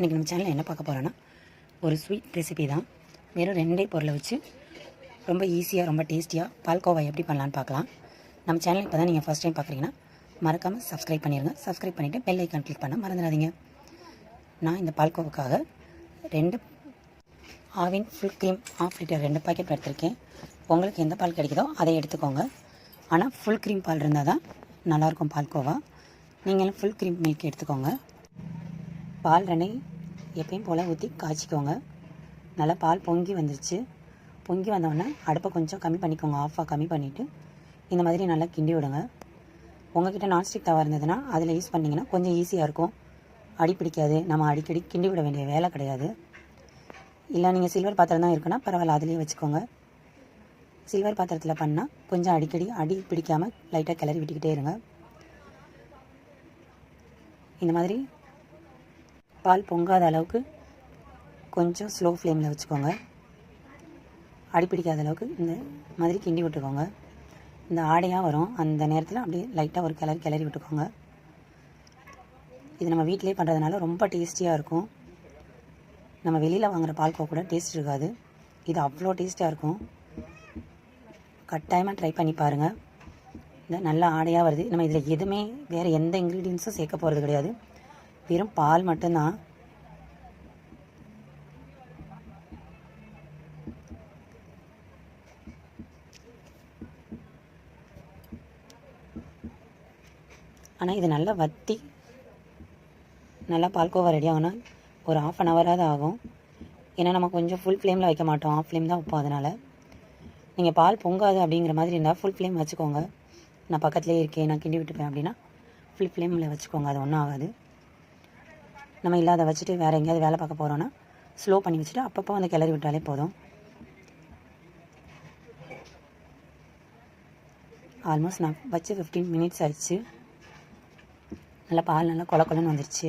இன்றைக்கி நம்ம சேனலில் என்ன பார்க்க போகிறோன்னா ஒரு ஸ்வீட் ரெசிபி தான். வெறும் ரெண்டே பொருளை வச்சு ரொம்ப ஈஸியாக ரொம்ப டேஸ்டியாக பால்கோவா எப்படி பண்ணலான்னு பார்க்கலாம். நம்ம சேனல் இப்போ தான் நீங்கள் ஃபஸ்ட் டைம் பார்க்குறீங்கன்னா மறக்காமல் சப்ஸ்கிரைப் பண்ணிடுங்க சப்ஸ்கிரைப் பண்ணிவிட்டு பெல் ஐக்கான் கிளிக் பண்ண மறந்துடாதீங்க. நான் இந்த பால்கோவாக்காக ரெண்டு Aavin full cream half litre ரெண்டு பாக்கெட் எடுத்திருக்கேன். உங்களுக்கு எந்த பால் கிடைக்குதோ அதை எடுத்துக்கோங்க. ஆனால் ஃபுல் க்ரீம் பால் இருந்தால் தான் நல்லாயிருக்கும் பால்கோவா நீங்களும் ஃபுல் க்ரீம் மில்க் எடுத்துக்கோங்க. பால் ரெண்டையும் எப்பயும் போல் ஊற்றி காய்ச்சிக்கோங்க. நல்லா பால் பொங்கி வந்துருச்சு. பொங்கி வந்தோடனே அடுப்பை கொஞ்சம் கம்மி பண்ணிக்கோங்க. ஆஃபாக கம்மி பண்ணிவிட்டு இந்த மாதிரி நல்லா கிண்டி விடுங்க. உங்ககிட்ட நான்ஸ்டிக் தவா இருந்ததுன்னா அதில் யூஸ் பண்ணிங்கன்னா கொஞ்சம் ஈஸியாக இருக்கும். அடி பிடிக்காது. நம்ம அடிக்கடி கிண்டி விட வேண்டிய வேலை கிடையாது. இல்லை நீங்கள் சில்வர் பாத்திரம் தான் இருக்குன்னா பரவாயில்ல அதுலேயே வச்சுக்கோங்க. சில்வர் பாத்திரத்தில் பண்ணால் கொஞ்சம் அடிக்கடி அடி பிடிக்காமல் லைட்டாக கிளறி விட்டுக்கிட்டே இருங்க. இந்த மாதிரி பால் பொங்காத அளவுக்கு கொஞ்சம் ஸ்லோ ஃப்ளேமில் வச்சுக்கோங்க. அடி பிடிக்காத அளவுக்கு இந்த மாதிரி கிண்டி விட்டுக்கோங்க. இந்த ஆடையாக வரும். அந்த நேரத்தில் அப்படியே லைட்டாக ஒரு கிளறி கிளறி விட்டுக்கோங்க. இது நம்ம வீட்டிலே பண்ணுறதுனால ரொம்ப டேஸ்டியாக இருக்கும். நம்ம வெளியில் வாங்குகிற பால்கோ கூட டேஸ்ட் இருக்காது. இது அவ்வளோ டேஸ்ட்டாக இருக்கும். கட்டாயமாக ட்ரை பண்ணி பாருங்கள் இந்த நல்ல ஆடையாக வருது. நம்ம இதில் எதுவுமே வேறு எந்த இன்க்ரீடியன்ஸும் சேர்க்க போகிறது கிடையாது. வெறும் பால் மட்டும்தான். ஆனால் இது நல்லா வத்தி நல்லா பால்கோவா ரெடி ஆகணும் ஒரு ஆஃப் அன் ஹவராவது ஆகும். ஏன்னா நம்ம கொஞ்சம் ஃபுல் ஃப்ளேமில் வைக்க மாட்டோம். ஆஃப் ஃப்ளேம் தான் வைப்போம் அதனால். நீங்கள் பால் பொங்காது அப்படிங்கிற மாதிரி இருந்தால் ஃபுல் ஃப்ளேம் வச்சுக்கோங்க. நான் பக்கத்துலேயே இருக்கேன் நான் கிண்டி விட்டுப்பேன் அப்படின்னா ஃபுல் ஃப்ளேமில் வச்சுக்கோங்க. அது ஒன்றும் ஆகாது. நம்ம இல்லாத வச்சுட்டு வேறு எங்கேயாவது வேலை பார்க்க போகிறோன்னா ஸ்லோ பண்ணி வச்சுட்டு அப்பப்போ வந்து கிளறி விட்டாலே போதும். ஆல்மோஸ்ட் நான் வச்சு ஃபிஃப்டீன் மினிட்ஸ் ஆயிடுச்சு. நல்லா பால் நல்லா கொல கொலன்னு வந்துருச்சு.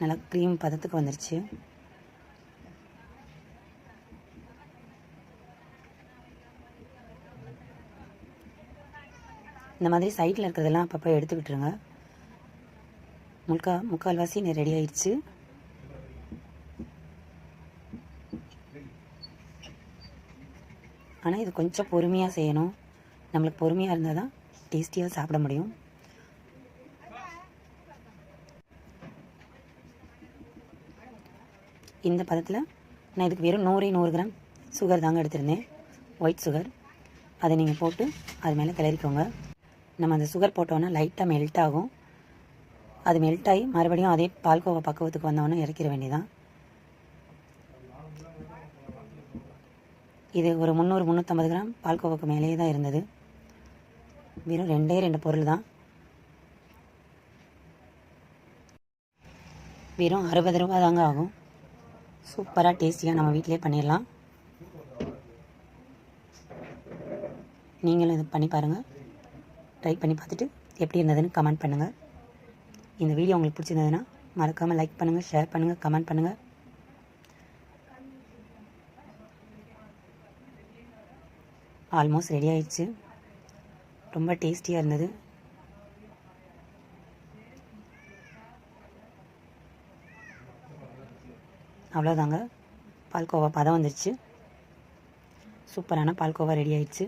நல்லா க்ரீம் பதத்துக்கு வந்துருச்சு. இந்த மாதிரி சைட்டில் இருக்கிறதெல்லாம் அப்பப்போ எடுத்து விட்டுருங்க. முக்கா முக்கால்வாசி ரெடி ஆயிடுச்சு. ஆனால் இது கொஞ்சம் பொறுமையாக செய்யணும். நம்மளுக்கு பொறுமையாக இருந்தால் தான் டேஸ்டியாக சாப்பிட முடியும். இந்த பதத்தில் நான் இதுக்கு வெறும் நூறே நூறு கிராம் சுகர் தாங்க எடுத்திருந்தேன். ஒயிட் சுகர் அதை நீங்கள் போட்டு அது மேலே கிளறிக்கோங்க. நம்ம அந்த சுகர் போட்டோன்னா லைட்டாக மெல்ட் ஆகும். அது மெல்ட் ஆகி மறுபடியும் அதே பால்கோவா பக்குவத்துக்கு வந்தவொன்னே இறக்கிற வேண்டியதான் இது ஒரு முந்நூறு முந்நூற்றம்பது கிராம் பால்கோவாக்கு மேலேயே தான் இருந்தது. வெறும் ரெண்டே ரெண்டு பொருள் தான். வெறும் அறுபது ரூபா தாங்க ஆகும். சூப்பராக டேஸ்டியாக நம்ம வீட்டிலே பண்ணிடலாம். நீங்களும் இது பண்ணி பாருங்கள் ட்ரை பண்ணி பார்த்துட்டு எப்படி இருந்ததுன்னு கமெண்ட் பண்ணுங்கள் இந்த வீடியோ உங்களுக்கு பிடிச்சிருந்ததுன்னா மறக்காமல் லைக் பண்ணுங்கள் ஷேர் பண்ணுங்கள் கமெண்ட் பண்ணுங்கள் ஆல்மோஸ்ட் ரெடி ஆயிடுச்சு. ரொம்ப டேஸ்டியாக இருந்தது. அவ்வளோதாங்க பால்கோவா பதம் வந்துருச்சு. சூப்பரான பால்கோவா ரெடி ஆயிடுச்சு.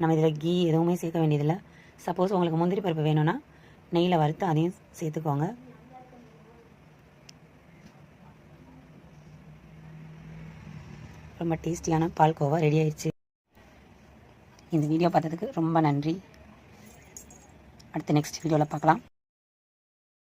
நம்ம இதில் கீ எதுவுமே சேர்க்க வேண்டியதில்லை. சப்போஸ் உங்களுக்கு முந்திரி பருப்பு வேணும்னா நெய்யில் வறுத்து அதையும் சேர்த்துக்கோங்க. ரொம்ப டேஸ்டியான பால்கோவா ரெடி ஆயிடுச்சு. இந்த வீடியோ பார்த்ததுக்கு ரொம்ப நன்றி. அடுத்து நெக்ஸ்ட் வீடியோவில் பார்க்கலாம்.